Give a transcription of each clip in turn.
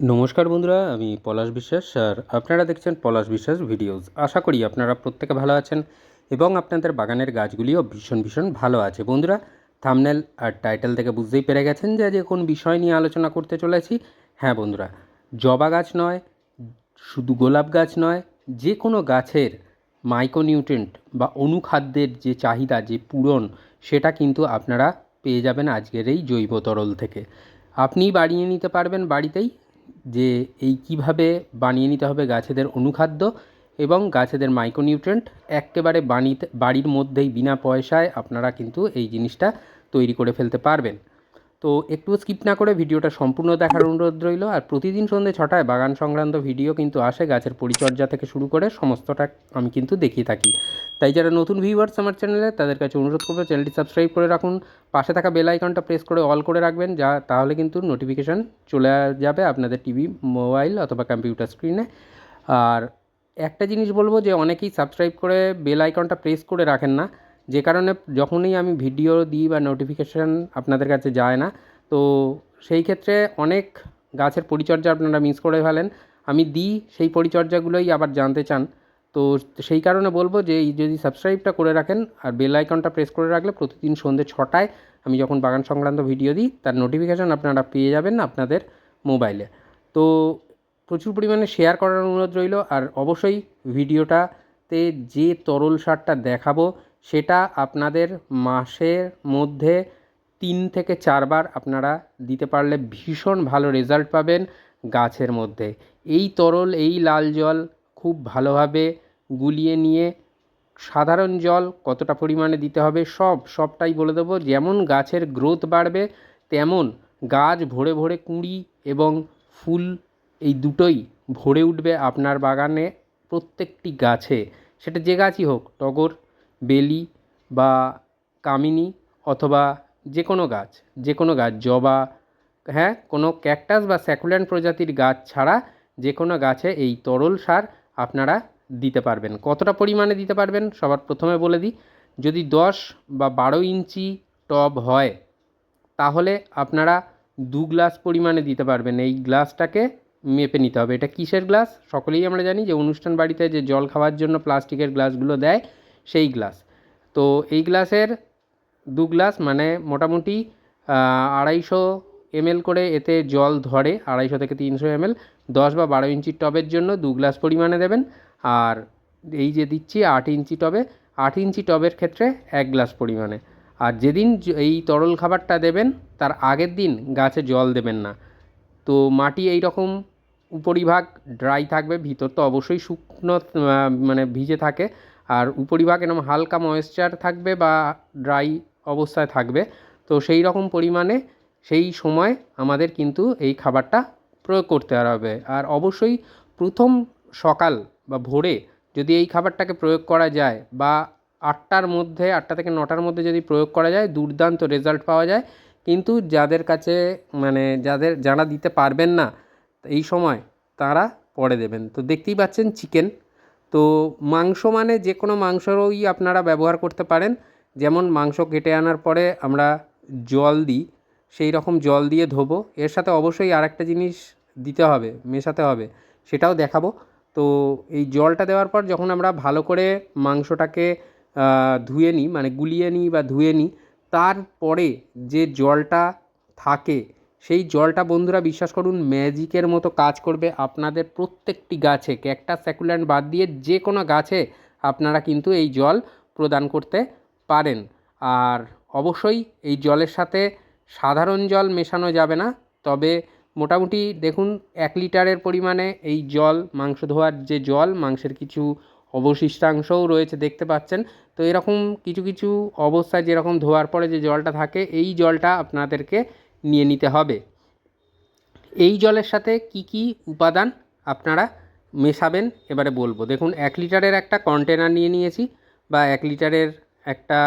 নমস্কার বন্ধুরা, আমি পলাশ বিশ্বাস আর আপনারা দেখছেন পলাশ বিশ্বাস ভিডিওস। আশা করি আপনারা প্রত্যেকে ভালো আছেন এবং আপনাদের বাগানের গাছগুলিও ভীষণ ভীষণ ভালো আছে। বন্ধুরা থামনেল আর টাইটেল থেকে বুঝতেই পেরে গেছেন যে আজ কোন বিষয় নিয়ে আলোচনা করতে চলেছি। হ্যাঁ বন্ধুরা, জবা গাছ নয়, শুধু গোলাপ গাছ নয়, যে কোনো গাছের মাইক্রোনিউট্রেন্ট বা অনুখাদ্যের যে চাহিদা, যে পূরণ, সেটা কিন্তু আপনারা পেয়ে যাবেন আজকের এই জৈব তরল থেকে। আপনি বাড়িয়ে নিতে পারবেন বাড়িতেই যে এই কীভাবে বানিয়ে নিতে হবে গাছেদের অনুখাদ্য এবং গাছেদের মাইক্রোনিউট্রেন্ট একেবারে বানিতে, বাড়ির মধ্যেই বিনা পয়সায় আপনারা কিন্তু এই জিনিসটা তৈরি করে ফেলতে পারবেন। তো একটু স্কিপ না করে ভিডিওটা সম্পূর্ণ দেখার অনুরোধ রইল। আর প্রতিদিন সন্ধ্যে ছটায় বাগান সংক্রান্ত ভিডিও কিন্তু আসে গাছের পরিচর্যা থেকে শুরু করে সমস্তটা আমি কিন্তু দেখিয়ে থাকি। তাই যারা নতুন ভিউয়ার্স আমার চ্যানেলে তাদের কাছে অনুরোধ করব চ্যানেলটি সাবস্ক্রাইব করে রাখুন। পাশে থাকা বেল আইকনটা প্রেস করে অল করে রাখবেন যা তাহলে কিন্তু নোটিফিকেশান চলে যাবে আপনাদের টিভি মোবাইল অথবা কম্পিউটার স্ক্রিনে আর একটা জিনিস বলব যে অনেকেই সাবস্ক্রাইব করে বেল আইকনটা প্রেস করে রাখেন না। যে কারণে যখনই আমি ভিডিও দিই বা নোটিফিকেশান আপনাদের কাছে যায় না, তো সেই ক্ষেত্রে অনেক গাছের পরিচর্যা আপনারা মিস করে ফেলেন। আমি দিই, সেই পরিচর্যাগুলোই আবার জানতে চান। তো সেই কারণে বলব যে যদি সাবস্ক্রাইবটা করে রাখেন আর বেল আইকনটা প্রেস করে রাখলে প্রতিদিন সন্ধ্যে ছটায় আমি যখন বাগান সংক্রান্ত ভিডিও দিই, তার নোটিফিকেশান আপনারা পেয়ে যাবেন আপনাদের মোবাইলে তো প্রচুর পরিমাণে শেয়ার করার অনুরোধ রইল। আর অবশ্যই ভিডিওটাতে যে তরল সারটা দেখাবো সেটা আপনাদের মাসের মধ্যে তিন থেকে চারবার আপনারা দিতে পারলে ভীষণ ভালো রেজাল্ট পাবেন গাছের মধ্যে। এই তরল, এই লাল জল খুব ভালোভাবে গুলিয়ে নিয়ে সাধারণ জল কতটা পরিমাণে দিতে হবে সব, সবটাই বলে দেবো। যেমন গাছের গ্রোথ বাড়বে, তেমন গাছ ভরে ভরে কুঁড়ি এবং ফুল এই দুটোই ভরে উঠবে আপনার বাগানে প্রত্যেকটি গাছে। সেটা যে গাছই হোক, টগর বেলি বা কামিনী অথবা যে কোনো গাছ, যে কোনো গাছ, জবা হ্যাঁ কোনো ক্যাকটাস বা স্যাকুল্যান্ট প্রজাতির গাছ ছাড়া যে কোনো গাছে এই তরল সার আপনারা দিতে পারবেন। কতটা পরিমাণে দিতে পারবেন সবার প্রথমে বলে দিই, যদি দশ বা বারো ইঞ্চি টব হয়, তাহলে আপনারা দু গ্লাস পরিমাণে দিতে পারবেন। এই গ্লাসটাকে মেপে নিতে হবে। এটা কিসের গ্লাস? সকলেই আমরা জানি যে অনুষ্ঠান বাড়িতে যে জল খাওয়ার জন্য প্লাস্টিকের গ্লাসগুলো দেয়, সেই গ্লাস। তো এই গ্লাসের দু গ্লাস মানে মোটামুটি আড়াইশো এমএল করে এতে জল ধরে, আড়াইশো থেকে তিনশো এমএল, দশ বা বারো ইঞ্চির টবের জন্য দু গ্লাস পরিমাণে দেবেন। আর এই যে দিচ্ছি আট ইঞ্চি টবে, আট ইঞ্চি টবের ক্ষেত্রে এক গ্লাস পরিমাণে। আর যেদিন এই তরল খাবারটা দেবেন, তার আগের দিন গাছে জল দেবেন না। তো মাটি এই রকম উপরিভাগ ড্রাই থাকবে ভিতর তো অবশ্যই শুকনো মানে ভিজে থাকে। আর উপরিভাগ এরকম হালকা ময়েশ্চার থাকবে বা ড্রাই অবস্থায় থাকবে। তো সেই রকম পরিমাণে সেই সময় আমাদের কিন্তু এই খাবারটা প্রয়োগ করতে হবে। আর অবশ্যই প্রথম সকাল বা ভোরে যদি এই খাবারটাকে প্রয়োগ করা যায় বা আটটার মধ্যে, আটটা থেকে নটার মধ্যে যদি প্রয়োগ করা যায়, দুর্দান্ত রেজাল্ট পাওয়া যায়। কিন্তু যাদের কাছে মানে যাদের, যারা দিতে পারবেন না, এই সময় তারা পরে দেবেন। তো দেখতেই পাচ্ছেন চিকেন তো মাংস মানে যে কোনো মাংসরই আপনারা ব্যবহার করতে পারেন। যেমন মাংস কেটে আনার পরে আমরা জল দিই, সেই রকম জল দিয়ে ধোবো। এর সাথে অবশ্যই আরেকটা জিনিস দিতে হবে, মেশাতে হবে, সেটাও দেখাবো। তো এই জলটা দেওয়ার পর যখন আমরা ভালো করে মাংসটাকে ধুয়ে নিই মানে গুলিয়ে নিই বা ধুয়ে নিই, তারপরে যে জলটা থাকে সেই জলটা বন্ধুরা বিশ্বাস করুন, ম্যাজিকের মতো কাজ করবে আপনাদের প্রত্যেকটি গাছে। ক্যাকটাস স্যাকুল্যান্ট বাদ দিয়ে যে কোনো গাছে আপনারা কিন্তু এই জল প্রদান করতে পারেন। আর অবশ্যই এই জলের সাথে সাধারণ জল মেশানো যাবে না। তবে মোটামুটি দেখুন, এক লিটারের পরিমাণে এই জল, মাংস ধোয়ার যে জল, মাংসের কিছু অবশিষ্টাংশও রয়েছে দেখতে পাচ্ছেন। তো এরকম কিছু কিছু অবস্থায় যেরকম ধোয়ার পরে যে জলটা থাকে, এই জলটা আপনাদেরকে নিয়ে নিতে হবে। এই জলের সাথে কি কি উপাদান আপনারা মেশাবেন এবারে বলব। দেখুন, এক লিটারের একটা কন্টেনার নিয়ে নিয়েছি বা এক লিটারের একটা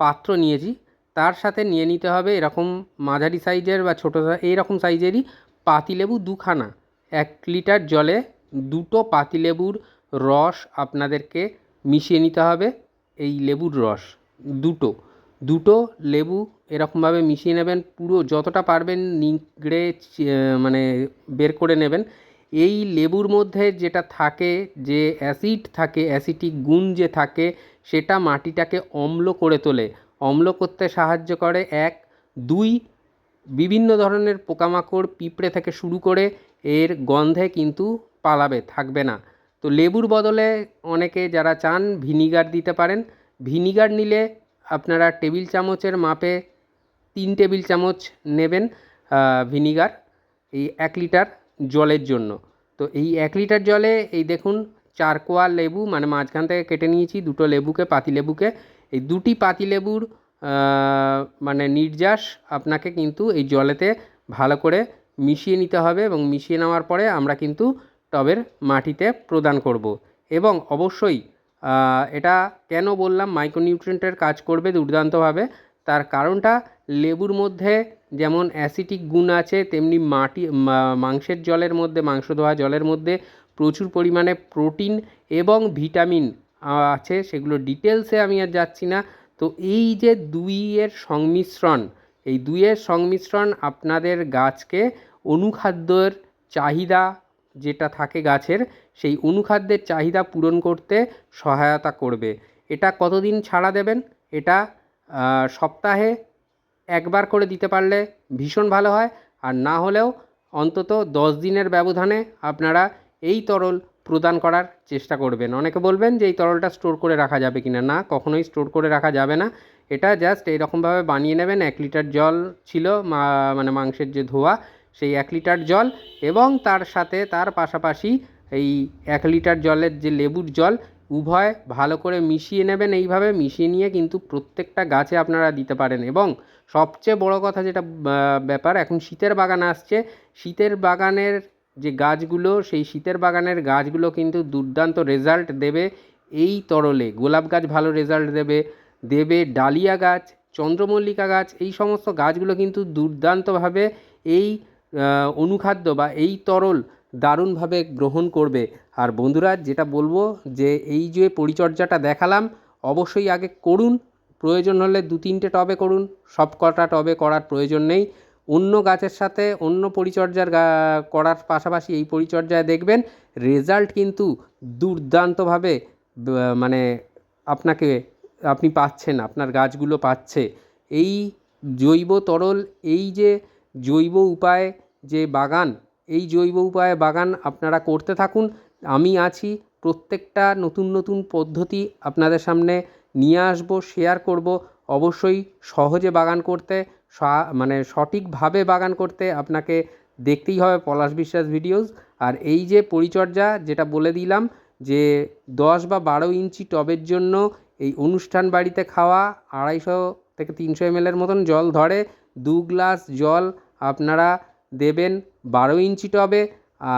পাত্র নিয়েছি। তার সাথে নিয়ে নিতে হবে এরকম মাঝারি সাইজের বা ছোটো এইরকম সাইজেরই পাতিলেবু দুখানা। এক লিটার জলে দুটো পাতিলেবুর রস আপনাদেরকে মিশিয়ে নিতে হবে, এই লেবুর রস দুটো। দুটো লেবু এরকমভাবে মিশিয়ে নেবেন, পুরো যতটা পারবেন নিংড়ে মানে বের করে নেবেন। এই লেবুর মধ্যে যেটা থাকে, যে অ্যাসিড থাকে, অ্যাসিটিক গুণ যে থাকে, সেটা মাটিটাকে অম্ল করে তোলে। অম্ল করতে সাহায্য করে, এক। দুই, বিভিন্ন ধরনের পোকামাকড় পিঁপড়ে থেকে শুরু করে, এর গন্ধে কিন্তু পালাবে, থাকবে না। তো লেবুর বদলে অনেকে যারা চান, ভিনিগার দিতে পারেন। ভিনিগার নিলে আপনারা টেবিল চামচের মাপে তিন টেবিল চামচ নেবেন ভিনিগার এই এক লিটার জলের জন্য। তো এই এক লিটার জলে এই দেখুন চার কোয়া লেবু মানে মাঝখান থেকে কেটে নিয়েছি দুটো লেবুকে পাতিলেবুকে এই দুটি পাতিলেবুর মানে নির্যাস আপনাকে কিন্তু এই জলেতে ভালো করে মিশিয়ে নিতে হবে এবং মিশিয়ে নেওয়ার পরে আমরা কিন্তু টবের মাটিতে প্রদান করব। এবং অবশ্যই এটা কেন বললাম মাইক্রোনিউট্রিয়েন্টের কাজ করবে দুর্দান্তভাবে। তার কারণটা লেবুর মধ্যে যেমন অ্যাসিটিক গুণ আছে, তেমনি মাটি মাংসের জলের মধ্যে, মাংস ধোয়া জলের মধ্যে প্রচুর পরিমাণে প্রোটিন এবং ভিটামিন আছে, সেগুলো ডিটেলসে আমি আর যাচ্ছি না। তো এই যে দুইয়ের সংমিশ্রণ, এই দুইয়ের সংমিশ্রণ আপনাদের গাছকে অনুখাদ্যের চাহিদা যেটা থাকে গাছের, সেই অনুখাদ্যের চাহিদা পূরণ করতে সহায়তা করবে। এটা কতদিন ছাড়া দেবেন? এটা সপ্তাহে একবার করে দিতে পারলে ভীষণ ভালো হয়। আর না হলেও অন্তত দশ দিনের ব্যবধানে আপনারা এই তরল প্রদান করার চেষ্টা করবেন। অনেকে বলবেন যে এই তরলটা স্টোর করে রাখা যাবে কি না না কখনোই স্টোর করে রাখা যাবে না। এটা জাস্ট এইরকমভাবে বানিয়ে নেবেন। এক লিটার জল ছিল মানে মাংসের যে ধোয়া, সেই এক লিটার জল এবং তার সাথে তার পাশাপাশি এই এক লিটার জলের যে লেবুর জল উভয় ভালো করে মিশিয়ে নেবেন, এইভাবে মিশিয়ে নিয়ে কিন্তু প্রত্যেকটা গাছে আপনারা দিতে পারেন। এবং সবচেয়ে বড় কথা যেটা ব্যাপার, এখন শীতের বাগান আসছে। শীতের বাগানের যে গাছগুলো, সেই শীতের বাগানের গাছগুলো কিন্তু দুর্দান্ত রেজাল্ট দেবে এই তরলে। গোলাপ গাছ ভালো রেজাল্ট দেবে দেবে ডালিয়া গাছ, চন্দ্রমল্লিকা গাছ, এই সমস্ত গাছগুলো কিন্তু দুর্দান্তভাবে এই অনুখাদ্য বা এই তরল দারুণভাবে গ্রহণ করবে। আর বন্ধুরা, যেটা বলব যে এই যে পরিচর্যাটা দেখালাম, অবশ্যই আগে করুন। প্রয়োজন হলে দু তিনটে টবে করুন, সব কটা টবে করার প্রয়োজন নেই। অন্য গাছের সাথে অন্য পরিচর্যার করার পাশাপাশি এই পরিচর্যায় দেখবেন, রেজাল্ট কিন্তু দুর্দান্তভাবে মানে আপনাকে, আপনি পাচ্ছেন, আপনার গাছগুলো পাচ্ছে। এই জৈব তরল, এই যে জৈব উপায়ে, যে বাগান এই জৈব উপায়ে বাগান আপনারা করতে থাকুন। আমি আছি, প্রত্যেকটা নতুন নতুন পদ্ধতি আপনাদের সামনে নিয়ে আসব শেয়ার করব। অবশ্যই সহজে বাগান করতে মানে সঠিকভাবে বাগান করতে আপনাকে দেখতেই হবে পলাশ বিশ্বাস ভিডিওস আর এই যে পরিচর্যা যেটা বলে দিলাম, যে দশ বা বারো ইঞ্চি টবের জন্য এই অনুষ্ঠান বাড়িতে খাওয়া, আড়াইশো থেকে তিনশো এমএলের মতন জল ধরে, দু গ্লাস জল আপনারা দেবেন। বারো ইঞ্চি টবে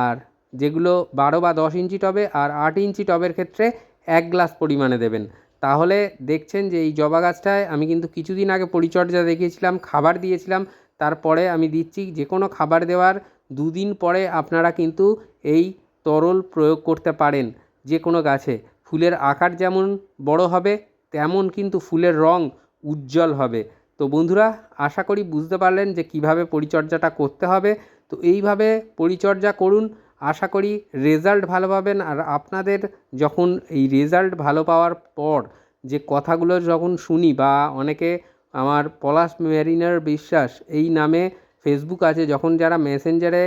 আর যেগুলো বারো বা দশ ইঞ্চি টবে আর আট ইঞ্চি টবের ক্ষেত্রে এক গ্লাস পরিমাণে দেবেন। তাহলে দেখছেন যে এই জবা গাছটায় আমি কিন্তু কিছুদিন আগে পরিচর্যা দেখিয়েছিলাম, খাবার দিয়েছিলাম, তারপরে আমি দিচ্ছি যে কোনো খাবার দেওয়ার দুদিন পরে আপনারা কিন্তু এই তরল প্রয়োগ করতে পারেন যে কোনো গাছে। ফুলের আকার যেমন বড় হবে, তেমন কিন্তু ফুলের রং উজ্জ্বল হবে। তো বন্ধুরা, আশা করি বুঝতে পারলেন যে কীভাবে পরিচর্যাটা করতে হবে। তো এইভাবে পরিচর্যা করুন। আশা করি রেজাল্ট ভালো পাবেন। আর আপনাদের যখন এই রেজাল্ট ভালো পাওয়ার পর যে কথাগুলো যখন শুনি বা অনেকে আমার পলাশ মেরিনার বিশ্বাস এই নামে ফেসবুক আছে, যখন যারা মেসেঞ্জারে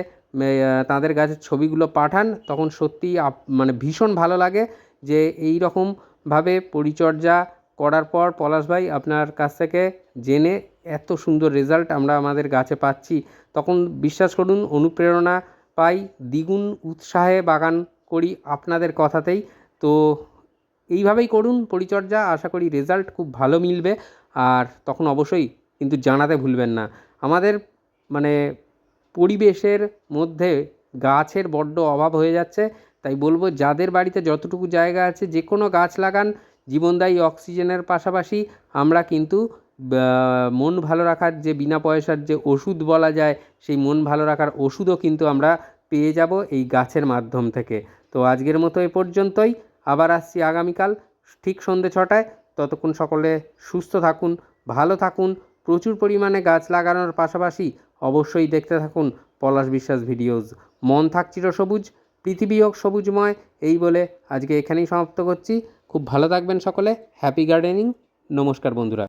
তাদের গাছের ছবিগুলো পাঠান, তখন সত্যিই মানে ভীষণ ভালো লাগে যে এই রকমভাবে পরিচর্যা করার পর পলাশ ভাই আপনার কাছ থেকে জেনে এত সুন্দর রেজাল্ট আমরা আমাদের গাছে পাচ্ছি, তখন বিশ্বাস করুন, অনুপ্রেরণা পাই, দ্বিগুণ উৎসাহে বাগান করি আপনাদের কথাতেই। তো এইভাবেই করুন পরিচর্যা, আশা করি রেজাল্ট খুব ভালো মিলবে। আর তখন অবশ্যই কিন্তু জানাতে ভুলবেন না। আমাদের মানে পরিবেশের মধ্যে গাছের বড্ড অভাব হয়ে যাচ্ছে, তাই বলব যাদের বাড়িতে যতটুকু জায়গা আছে যে কোনো গাছ লাগান জীবনদায়ী অক্সিজেনের পাশাপাশি আমরা কিন্তু মন ভালো রাখার যে বিনা পয়সার যে ওষুধ বলা যায়, সেই মন ভালো রাখার ওষুধও কিন্তু আমরা পেয়ে যাব এই গাছের মাধ্যম থেকে। তো আজকের মতো এ পর্যন্তই। আবার আসছি আগামীকাল ঠিক সন্ধে ছটায়। ততক্ষণ সকলে সুস্থ থাকুন, ভালো থাকুন। প্রচুর পরিমাণে গাছ লাগানোর পাশাপাশি অবশ্যই দেখতে থাকুন পলাশ বিশ্বাস ভিডিওস। মন থাক চিরসবুজ পৃথিবী হোক সবুজময়। এই বলে আজকে এখানেই সমাপ্ত করছি। খুব ভালো থাকবেন সকলে। হ্যাপি গার্ডেনিং নমস্কার বন্ধুরা।